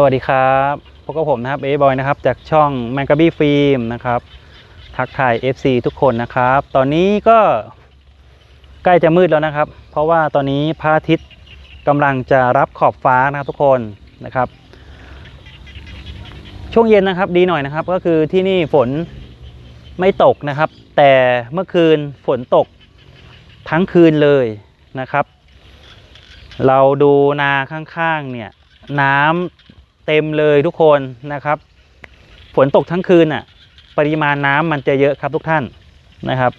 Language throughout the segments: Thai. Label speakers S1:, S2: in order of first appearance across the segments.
S1: สวัสดีครับพบกับผมนะครับเอบอยนะครับจากช่องแมงกาบี้ฟิล์มนะครับทักทาย FC ทุกคนนะครับ ตอนนี้ก็ใกล้จะมืดแล้วนะครับ เพราะว่าตอนนี้พระอาทิตย์กำลังจะรับขอบฟ้านะครับทุกคนนะครับ ช่วงเย็นนะครับดีหน่อยนะครับ ก็คือที่นี่ฝนไม่ตกนะครับ แต่เมื่อคืนฝนตกทั้งคืนเลยนะครับ เราดูนาข้างๆเนี่ยน้ำ เต็มเลยทุกคนนะครับ ฝนตกทั้งคืนน่ะ ปริมาณน้ำมันจะเยอะครับทุกท่านนะครับ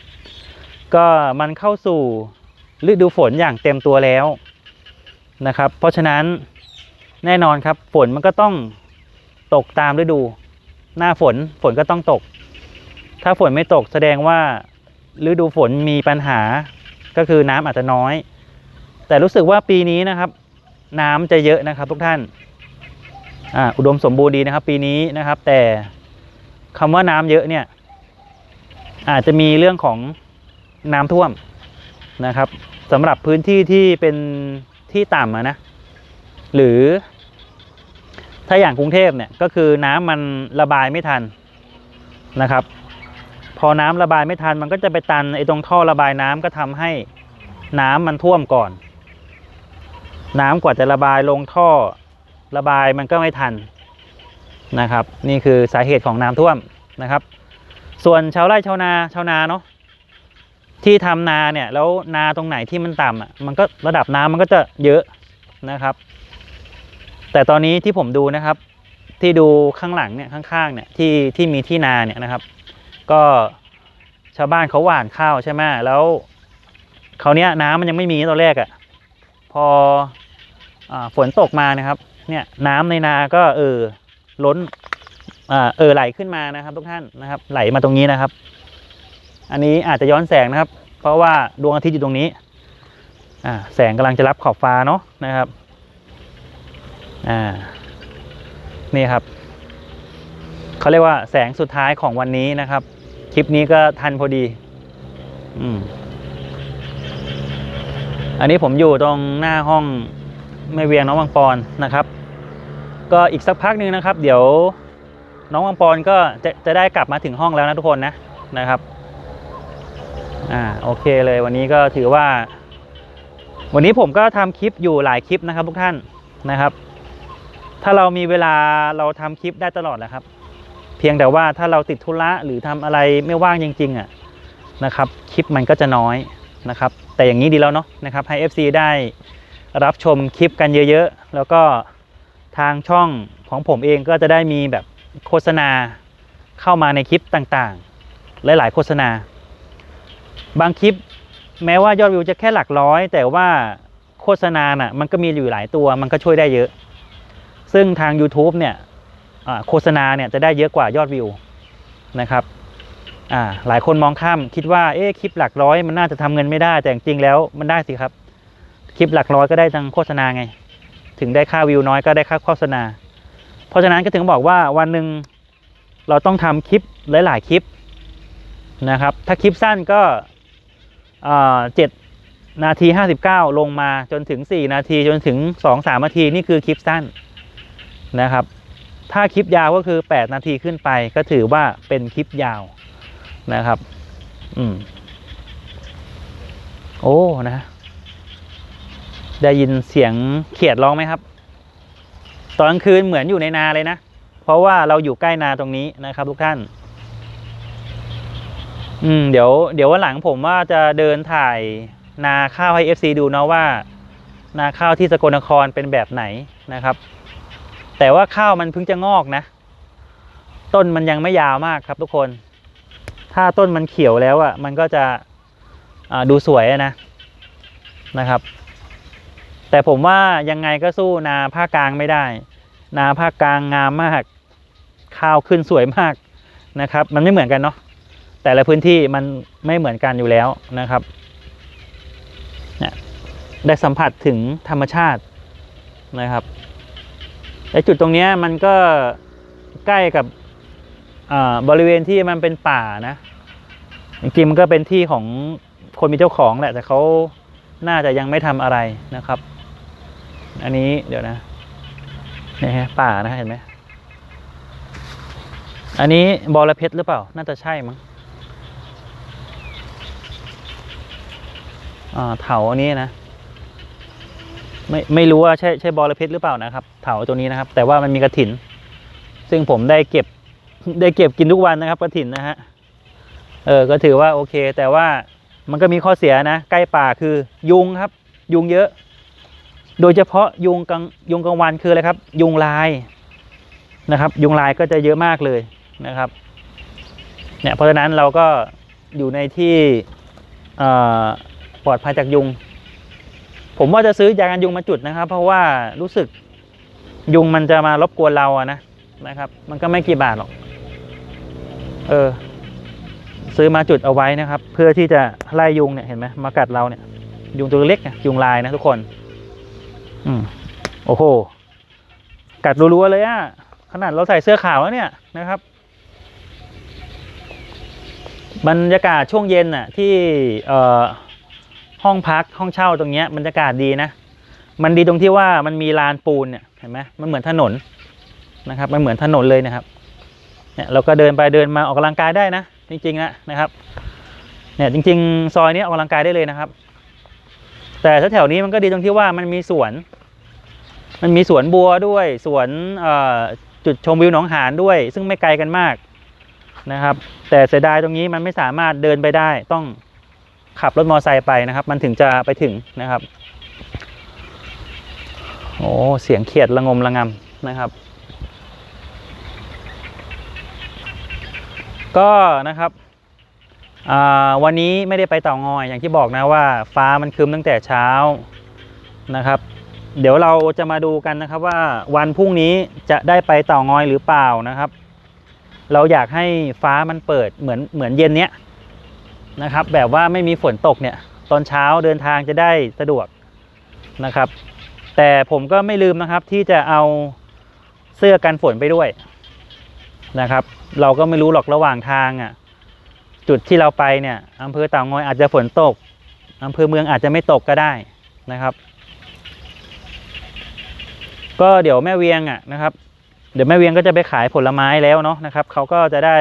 S1: ก็มันเข้าสู่ฤดูฝนอย่างเต็มตัวแล้วนะครับ เพราะฉะนั้นแน่นอนครับฝนมันก็ต้องตกตามฤดู หน้าฝนฝนก็ต้องตก ถ้าฝนไม่ตกแสดงว่าฤดูฝนมีปัญหาก็คือน้ำอาจจะน้อย แต่รู้สึกว่าปีนี้นะครับ น้ำจะเยอะนะครับทุกท่าน อ่าอุดมสมบูรณ์ดีนะครับ ปีนี้นะครับ แต่คำว่าน้ำเยอะเนี่ย อาจจะมีเรื่องของน้ำท่วมนะครับสำหรับพื้นที่ที่เป็นที่ต่ำะนะ หรือ ถ้าอย่างกรุงเทพเนี่ยก็คือน้ำมันระบายไม่ทันนะครับ พอน้ำระบายไม่ทันมันก็จะไปตันไอ้ตรงท่อระบายน้ำก็ทำให้น้ำมันท่วมก่อน น้ำกว่าจะระบายลงท่อ ระบายมันก็ไม่ทันนะครับ นี่คือสาเหตุของน้ำท่วมนะครับ ส่วนชาวไร่ชาวนาชาวนาเนาะที่ทำนาเนี่ยแล้วนาตรงไหนที่มันต่ำอะมันก็ระดับน้ำมันก็จะเยอะนะครับ แต่ตอนนี้ที่ผมดูนะครับ ที่ดูข้างหลังเนี่ยข้างๆเนี่ยที่ที่มีที่นาเนี่ยนะครับ ก็ชาวบ้านเขาหว่านข้าวใช่ไหมแล้วเขาเนี้ยน้ำมันยังไม่มีตอนแรกอะ่ะ พอ ฝนตกมานะครับ เนี่ยน้ำในนาก็เออล้นเออไหลขึ้นมานะครับ ทุกท่านนะครับ ไหลมาตรงนี้นะครับ อันนี้อาจจะย้อนแสงนะครับ เพราะว่าดวงอาทิตย์อยู่ตรงนี้แสงกำลังจะรับขอบฟ้าเนาะนะครับนี่ครับเขาเรียกว่าแสงสุดท้ายของวันนี้นะครับ คลิปนี้ก็ทันพอดีอืมอันนี้ผมอยู่ตรงหน้าห้อง ม่เวียงน้องวังปอนนะครับ ก็อีกสักพักหนึ่งนะครับ เดี๋ยวน้องวังปอนก็จะจะได้กลับมาถึงห้องแล้วนะทุกคนนะนะครับอ่าโอเคเลยวันนี้ก็ถือว่า วันนี้ผมก็ทำคลิปอยู่หลายคลิปนะครับ ทุกท่านนะครับ ถ้าเรามีเวลาเราทำคลิปได้ตลอดแหละครับ เพียงแต่ว่าถ้าเราติดธุระหรือทำอะไรไม่ว่างจริง ๆอะนะครับ คลิปมันก็จะน้อยนะครับ แต่อย่างนี้ดีแล้วเนาะนะครับให้ FC ได้ รับชมคลิปกันเยอะๆ แล้วก็ทางช่องของผมเองก็จะได้มีแบบโฆษณาเข้ามาในคลิปต่างๆ หลายๆ โฆษณา บางคลิปแม้ว่ายอดวิวจะแค่หลักร้อย แต่ว่าโฆษณาน่ะมันก็มีอยู่หลายตัวมันก็ช่วยได้เยอะ ซึ่งทาง YouTube เนี่ยโฆษณาเนี่ยจะได้เยอะกว่ายอดวิวนะครับหลายคนมองข้ามคิดว่าเอ๊ะคลิปหลักร้อยมันน่าจะทำเงินไม่ได้แต่จริงๆแล้วมันได้สิครับ คลิปหลักร้อยก็ได้ทางโฆษณาไง ถึงได้ค่าวิวน้อยก็ได้ค่าโฆษณา เพราะฉะนั้นก็ถึงบอกว่าวันหนึ่งเราต้องทำคลิปหลาย ๆ คลิปนะครับ ถ้าคลิปสั้นก็เจ็ดนาทีห้าสิบเก้าลงมาจนถึงสี่นาทีจนถึงสองสามนาที นี่คือคลิปสั้นนะครับ ถ้าคลิปยาวก็คือแปดนาทีขึ้นไปก็ถือว่าเป็นคลิปยาวนะครับ อืม โอ้ นะ ได้ยินเสียงเขียดร้องไหมครับ ตอนกลางคืนเหมือนอยู่ในนาเลยนะ เพราะว่าเราอยู่ใกล้นาตรงนี้นะครับ ทุกท่าน อืม เดี๋ยว เดี๋ยววันหลังผมว่าจะเดินถ่ายนาข้าวให้ FC ดูเนาะว่า นาข้าวที่สกลนครเป็นแบบไหนนะครับ แต่ว่าข้าวมันเพิ่งจะงอกนะ ต้นมันยังไม่ยาวมากครับ ทุกคน ถ้าต้นมันเขียวแล้วอะ่ะ มันก็จะดูสวยนะนะครับ แต่ผมว่ายังไงก็สู้นาภาคกลางไม่ได้ นาภาคกลางงามมาก ข้าวขึ้นสวยมากนะครับ มันไม่เหมือนกันเนาะแต่ละพื้นที่มันไม่เหมือนกันอยู่แล้วนะครับ ได้สัมผัสถึงธรรมชาตินะครับไอจุดตรงนี้มันก็ใกล้กับอ่าบริเวณที่มันเป็นป่านะจริงมันก็เป็นที่ของคนมีเจ้าของแหละ แต่เขาน่าจะยังไม่ทำอะไรนะครับ อันนี้เดี๋ยวนะนี่ฮะป่านะเห็นไหมอันนี้บอระเพ็ดหรือเปล่า น่าจะใช่มั้งอ่าเถาอันนี้นะไม่ไม่รู้ว่าใช่ใช่บอระเพ็ดหรือเปล่านะครับ เถาตัวนี้นะครับ แต่ว่ามันมีกระถิน ซึ่งผมได้เก็บได้เก็บกินทุกวันนะครับกระถินนะฮะเออก็ถือว่าโอเค แต่ว่ามันก็มีข้อเสียนะ ใกล้ป่าคือยุงครับ ยุงเยอะ โดยเฉพาะยุงกลางยุงกลางวันคืออะไรครับ ยุงลายนะครับ ยุงลายก็จะเยอะมากเลยนะครับเนี่ยเพราะฉะนั้นเราก็อยู่ในที่ปลอดภัยจากยุง ผมว่าจะซื้อยากันยุงมาจุดนะครับ เพราะว่ารู้สึกยุงมันจะมารบกวนเราอะนะนะครับ มันก็ไม่กี่บาทหรอกเออซื้อมาจุดเอาไว้นะครับ เพื่อที่จะไล่ยุงเนี่ยเห็นไหมมากัดเราเนี่ยยุงตัวเล็กนะยุงลายนะทุกคน อืมโอ้โห กัดรัวๆเลยอะขนาดเราใส่เสื้อขาวแล้วเนี่ยนะครับ บรรยากาศช่วงเย็นน่ะ ที่เอ่อห้องพักห้องเช่าตรงเนี้ยบรรยากาศดีนะ มันดีตรงที่ว่ามันมีลานปูนเนี่ยเห็นไหมมันเหมือนถนนนะครับ มันเหมือนถนนเลยนะครับ เนี่ยเราก็เดินไปเดินมาออกกำลังกายได้นะ จริงๆนะนะครับ เนี่ยจริง ๆ ซอยนี้ออกกำลังกายได้เลยนะครับ แต่แถวๆนี้มันก็ดีตรงที่ว่ามันมีสวน มันมีสวนบัวด้วย สวนจุดชมวิวหนองหานด้วย ซึ่งไม่ไกลกันมากนะครับ แต่เสียดายตรงนี้มันไม่สามารถเดินไปได้ ต้องขับรถมอเตอร์ไซค์ไปนะครับ มันถึงจะไปถึงนะครับ โอ้เสียงเขียดระงมระงำนะครับ ก็นะครับ วันนี้ไม่ได้ไปเต่างอยอย่างที่บอกนะว่าฟ้ามันครึ้มตั้งแต่เช้านะครับ เดี๋ยวเราจะมาดูกันนะครับว่าวันพรุ่งนี้จะได้ไปเต่างอยหรือเปล่านะครับ เราอยากให้ฟ้ามันเปิดเหมือนเหมือนเย็นเนี้ยนะครับ แบบว่าไม่มีฝนตกเนี่ยตอนเช้าเดินทางจะได้สะดวกนะครับ แต่ผมก็ไม่ลืมนะครับที่จะเอาเสื้อกันฝนไปด้วยนะครับ เราก็ไม่รู้หรอกระหว่างทางอะ จุดที่เราไปเนี่ยอำเภอเต่างอยอาจจะฝนตกอำเภอเมืองอาจจะไม่ตกก็ได้นะครับ ก็เดี๋ยวแม่เวียงอะนะครับ เดี๋ยวแม่เวียงก็จะไปขายผลไม้แล้วเนาะนะครับเขาก็จะได้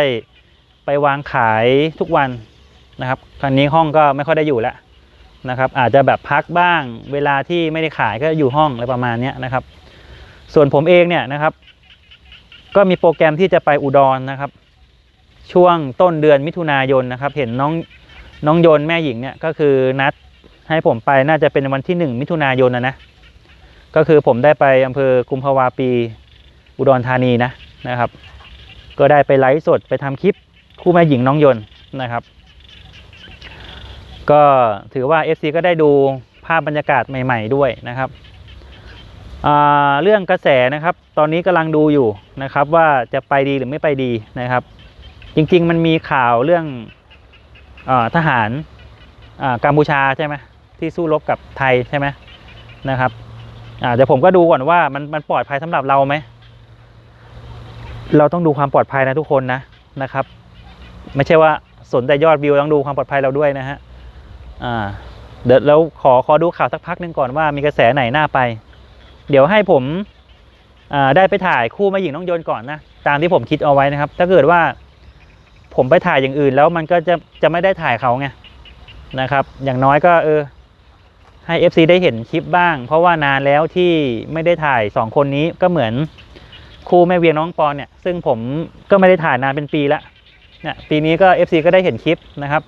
S1: ไปวางขายทุกวันนะครับครั้นี้ห้องก็ไม่ค่อยได้อยู่แล้วนะครับ อาจจะแบบพักบ้าง เวลาที่ไม่ได้ขายก็อยู่ห้องอะไรประมาณนี้นะครับ ส่วนผมเองเนี่ยนะครับ ก็มีโปรแกรมที่จะไปอุดรนะครับ ช่วงต้นเดือนมิถุนายนนะครับ เห็นน้องน้องโยนแม่หญิงเนี่ยก็คือนัดให้ผมไปน่าจะเป็นวันที่หนึ่งมิถุนายนนะนะก็คือผมได้ไปอำเภอกุมภาวาปีอุดรธานีนะนะครับ ก็ได้ไปไลฟ์สดไปทำคลิปคู่แม่หญิงน้องยนนะครับ ก็ถือว่า FC ก็ได้ดูภาพบรรยากาศใหม่ ๆ ด้วยนะครับอ่าเรื่องกระแสนะครับ ตอนนี้กำลังดูอยู่นะครับ ว่าจะไปดีหรือไม่ไปดีนะครับ จริง ๆ มันมีข่าวเรื่องอทหารกัมพูชาใช่ไหมที่สู้รบกับไทยใช่ไหมนะครับเดี๋ยวผมก็ดูก่อนว่ามันมันปลอดภัยสำหรับเราไหม เราต้องดูความปลอดภัยนะทุกคนนะนะครับ ไม่ใช่ว่าสนแต่ยอดวิวต้องดูความปลอดภัยเราด้วยนะฮะอ่าเดี๋ยวเราขอขอดูข่าวสักพักหนึ่งก่อนว่ามีกระแสไหนน่าไป เดี๋ยวให้ผมได้ไปถ่ายคู่แม่หญิงน้องโยนก่อนนะ ตามที่ผมคิดเอาไว้นะครับ ถ้าเกิดว่า ผมไปถ่ายอย่างอื่นแล้วมันก็จะจะไม่ได้ถ่ายเขาไงนะครับ อย่างน้อยก็เออให้ FC ได้เห็นคลิปบ้าง เพราะว่านานแล้วที่ไม่ได้ถ่าย 2 คนนี้ก็เหมือนคู่แม่เวียงน้องปอนเนี่ยซึ่งผมก็ไม่ได้ถ่ายนานเป็นปีล้วเนี่ยปีนี้ก็ FC ก็ได้เห็นคลิปนะครับ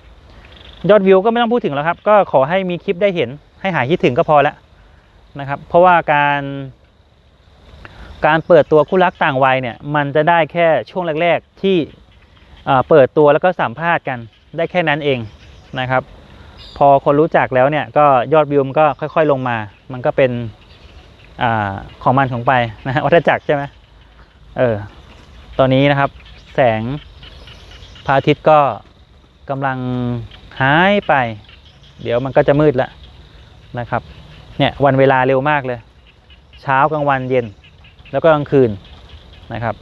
S1: ยอดวิวก็ไม่ต้องพูดถึงแล้วครับ ก็ขอให้มีคลิปได้เห็น ให้หายคิดถึงก็พอล้วนะครับ เพราะว่าการการเปิดตัวคู่รักต่างวัยเนี่ยมันจะได้แค่ช่วงแรก ๆ ที่ เปิดตัวแล้วก็สัมภาษณ์กันได้แค่นั้นเองนะครับ พอคนรู้จักแล้วเนี่ยก็ยอดวิวมันก็ค่อย ๆ ลงมา มันก็เป็นอของมันของไปนะฮะวัฏจักรใช่ไหมเออตอนนี้นะครับแสงพระอาทิตย์ก็กำลังหายไป เดี๋ยวมันก็จะมืดแล้วนะครับเนี่ยวันเวลาเร็วมากเลย เช้ากลางวันเย็นแล้วก็กลางคืนนะครับ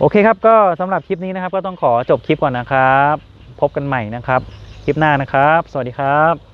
S1: โอเคครับก็สำหรับคลิปนี้นะครับ ก็ต้องขอจบคลิปก่อนนะครับ พบกันใหม่นะครับ คลิปหน้านะครับ สวัสดีครับ